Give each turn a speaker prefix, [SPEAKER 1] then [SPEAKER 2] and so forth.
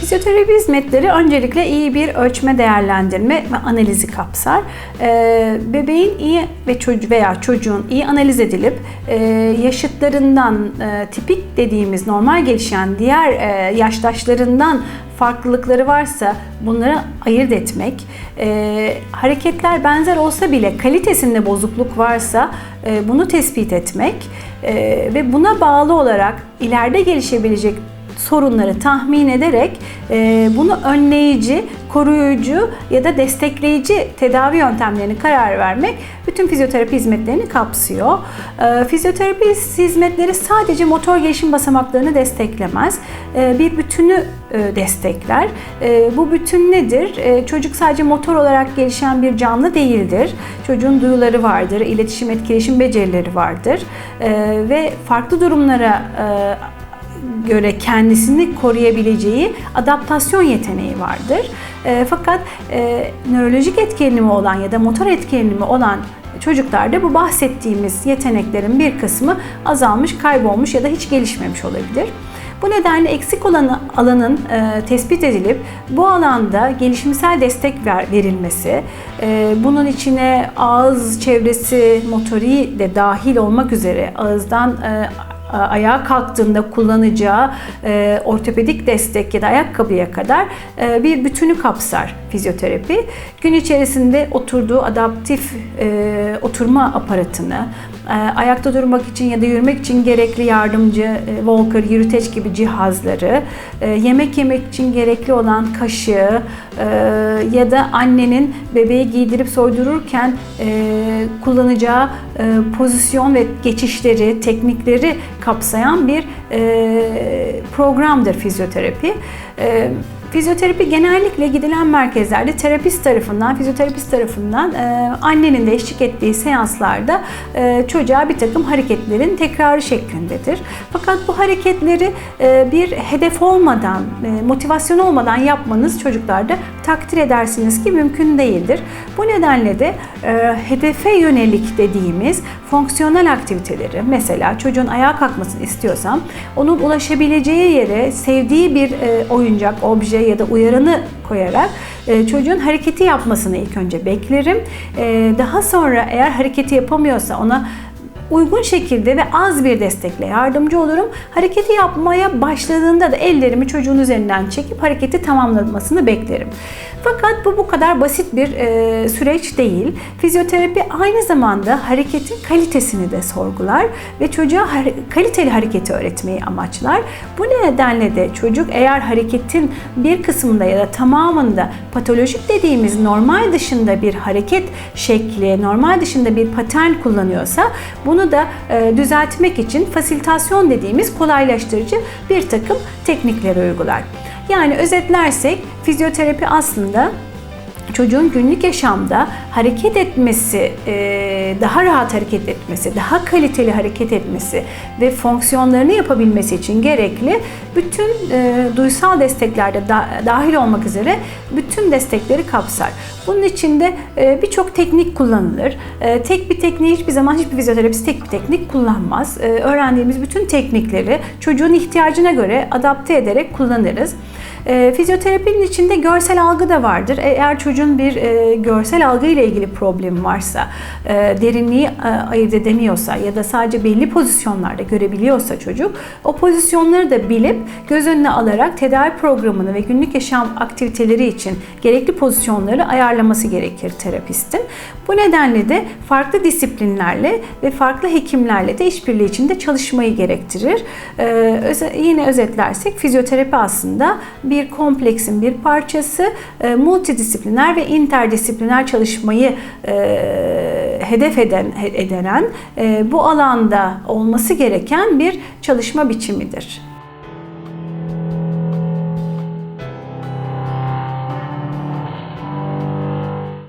[SPEAKER 1] Fizyoterapi hizmetleri öncelikle iyi bir ölçme, değerlendirme ve analizi kapsar. Ee, bebeğin iyi ve çocuğu veya çocuğun iyi analiz edilip e, yaşıtlarından e, tipik dediğimiz normal gelişen diğer e, yaştaşlarından farklılıkları varsa bunları ayırt etmek, e, hareketler benzer olsa bile kalitesinde bozukluk varsa e, bunu tespit etmek e, ve buna bağlı olarak ileride gelişebilecek sorunları tahmin ederek e, bunu önleyici, koruyucu ya da destekleyici tedavi yöntemlerini karar vermek bütün fizyoterapi hizmetlerini kapsıyor. E, fizyoterapi hizmetleri sadece motor gelişim basamaklarını desteklemez. E, bir bütünü e, destekler. E, bu bütün nedir? E, çocuk sadece motor olarak gelişen bir canlı değildir. Çocuğun duyuları vardır, iletişim etkileşim becerileri vardır e, ve farklı durumlara e, göre kendisini koruyabileceği adaptasyon yeteneği vardır. E, fakat e, nörolojik etkilenimi olan ya da motor etkilenimi olan çocuklarda bu bahsettiğimiz yeteneklerin bir kısmı azalmış, kaybolmuş ya da hiç gelişmemiş olabilir. Bu nedenle eksik olan alanın e, tespit edilip bu alanda gelişimsel destek ver, verilmesi, e, bunun içine ağız çevresi motori de dahil olmak üzere ağızdan e, ayağa kalktığında kullanacağı e, ortopedik destek ya da ayakkabıya kadar e, bir bütünü kapsar fizyoterapi. Gün içerisinde oturduğu adaptif e, oturma aparatını, e, ayakta durmak için ya da yürümek için gerekli yardımcı e, walker, yürüteç gibi cihazları, e, yemek yemek için gerekli olan kaşığı e, ya da annenin bebeği giydirip soydururken e, kullanacağı e, pozisyon ve geçişleri, teknikleri kapsayan bir e, programdır fizyoterapi. E, Fizyoterapi genellikle gidilen merkezlerde terapist tarafından, fizyoterapist tarafından e, annenin de eşlik ettiği seanslarda e, çocuğa bir takım hareketlerin tekrarı şeklindedir. Fakat bu hareketleri e, bir hedef olmadan, e, motivasyon olmadan yapmanız çocuklarda takdir edersiniz ki mümkün değildir. Bu nedenle de e, hedefe yönelik dediğimiz fonksiyonel aktiviteleri, mesela çocuğun ayağa kalkmasını istiyorsam onun ulaşabileceği yere sevdiği bir e, oyuncak, obje ya da uyaranı koyarak e, çocuğun hareketi yapmasını ilk önce beklerim. E, daha sonra eğer hareketi yapamıyorsa ona uygun şekilde ve az bir destekle yardımcı olurum. Hareketi yapmaya başladığında da ellerimi çocuğun üzerinden çekip hareketi tamamlamasını beklerim. Fakat bu bu kadar basit bir e, süreç değil. Fizyoterapi aynı zamanda hareketin kalitesini de sorgular ve çocuğa kaliteli hareketi öğretmeyi amaçlar. Bu nedenle de çocuk eğer hareketin bir kısmında ya da tamamında patolojik dediğimiz normal dışında bir hareket şekli, normal dışında bir patern kullanıyorsa bunu da e, düzeltmek için fasilitasyon dediğimiz kolaylaştırıcı bir takım teknikleri uygular. Yani özetlersek fizyoterapi aslında çocuğun günlük yaşamda hareket etmesi, e, daha rahat hareket etmesi, daha kaliteli hareket etmesi ve fonksiyonlarını yapabilmesi için gerekli bütün e, duysal desteklerde dahil olmak üzere bütün destekleri kapsar. Bunun içinde e, birçok teknik kullanılır. Tek bir tekniği hiçbir zaman hiçbir fizyoterapist tek bir teknik kullanmaz. Öğrendiğimiz bütün teknikleri çocuğun ihtiyacına göre adapte ederek kullanırız. E, fizyoterapinin içinde görsel algı da vardır. E, eğer çocuğun bir e, görsel algı ile ilgili problemi varsa, e, derinliği e, ayırt edemiyorsa ya da sadece belli pozisyonlarda görebiliyorsa çocuk, o pozisyonları da bilip göz önüne alarak tedavi programını ve günlük yaşam aktiviteleri için gerekli pozisyonları ayarlaması gerekir terapistin. Bu nedenle de farklı disiplinlerle ve farklı hekimlerle de işbirliği içinde çalışmayı gerektirir. Ee, yine özetlersek fizyoterapi aslında bir kompleksin bir parçası e, multidisipliner ve interdisipliner çalışmayı e, hedef eden edenen e, bu alanda olması gereken bir çalışma biçimidir.